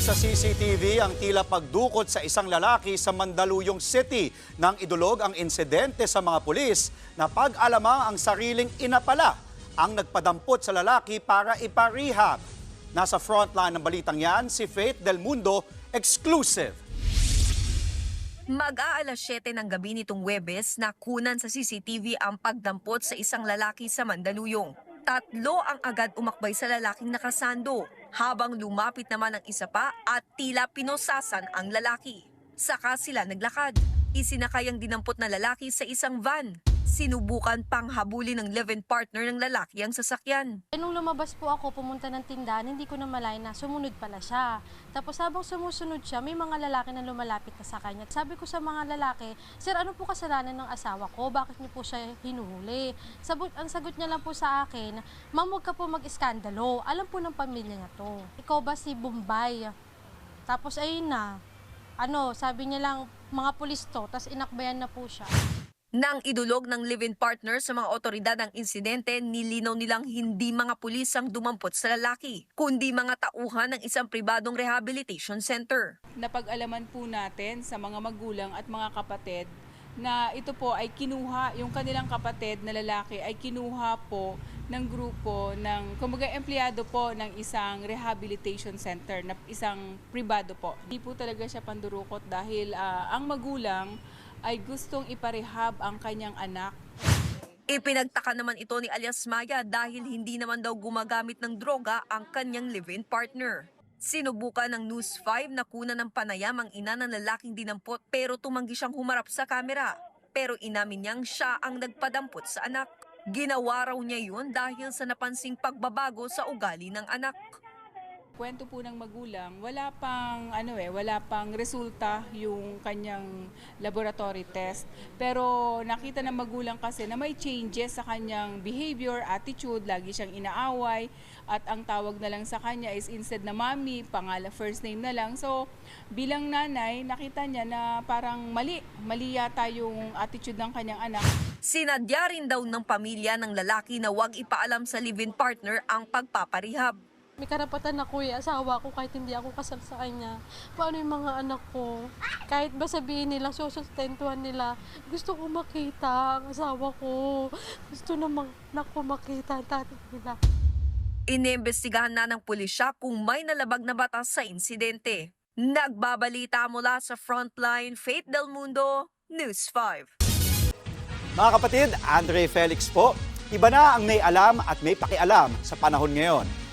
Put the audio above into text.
Sa CCTV ang tila pagdukot sa isang lalaki sa Mandaluyong City nang idulog ang insidente sa mga pulis na pag-alamang ang sariling ina pala ang nagpadampot sa lalaki para iparehab. Nasa frontline ng balitang yan si Faith Del Mundo, exclusive. Mag-aalas 7 ng gabi nitong Webes na kunan sa CCTV ang pagdampot sa isang lalaki sa Mandaluyong. Tatlo ang agad umakbay sa lalaking nakasando, habang lumapit naman ang isa pa at tila pinosasan ang lalaki. Saka sila naglakad. Isinakay ang dinampot na lalaki sa isang van. Sinubukan pang habulin ng live-in partner ng lalaki ang sasakyan. Eh, Nung lumabas po ako, pumunta ng tindahan, hindi ko na malay na sumunod pala siya. Tapos habang sumusunod siya, may mga lalaki na lumalapit na sa kanya. Sabi ko sa mga lalaki, Sir, ano po kasalanan ng asawa ko? Bakit niyo po siya hinuhuli? Sabot, ang sagot niya lang po sa akin, Ma'am, huwag ka po mag-iskandalo. Alam po ng pamilya niya to. Ikaw ba si Bombay? Tapos ayun na, ano, sabi niya lang, mga pulis to, tapos inakbayan na po siya. Nang idulog ng live-in partner sa mga otoridad ang insidente, nilinaw nilang hindi mga pulis ang dumampot sa lalaki, kundi mga tauhan ng isang pribadong rehabilitation center. napag-alaman po natin sa mga magulang at mga kapatid na ito po ay kinuha, yung kanilang kapatid na lalaki ay kinuha po ng grupo ng, kumbaga empleyado po ng isang rehabilitation center, na isang pribado po. Hindi po talaga siya pandurukot dahil ah, ang magulang ay gustong iparehab ang kanyang anak Ipinagtaka naman ito ni alias Maya dahil hindi naman daw gumagamit ng droga ang kanyang live-in partner. Sinubukan ng News 5 na kuna ng panayam ang ina ng lalaking dinampot pero tumanggi siyang humarap sa kamera. Pero inamin niyang siya ang nagpadampot sa anak. Ginawa raw niya yun dahil sa napansing pagbabago sa ugali ng anak. Kwento po ng magulang, wala pang ano eh, wala pang resulta yung kanyang laboratory test. Pero nakita ng magulang kasi na may changes sa kanyang behavior, attitude, lagi siyang inaaway at ang tawag na lang sa kanya is instead na mami, pangala first name na lang. So, bilang nanay, nakita niya na parang mali, mali yata yung attitude ng kanyang anak. Sinadya rin daw ng pamilya ng lalaki na huwag ipaalam sa live-in partner ang pagpaparehab. May karapatan ako eh, asawa ko kahit hindi ako kasal sa kanya. Paano yung mga anak ko? Kahit ba sabihin nila, susustentuhan nila, gusto ko makita ang asawa ko. Gusto namang anak ko makita ang tatay nila. Inimbestigahan na ng pulisya kung may nalabag na batas sa insidente. Nagbabalita mula sa Frontline, Faith Del Mundo, News 5. Mga kapatid, Andre Felix po. Iba na ang may alam at may pakialam sa panahon ngayon.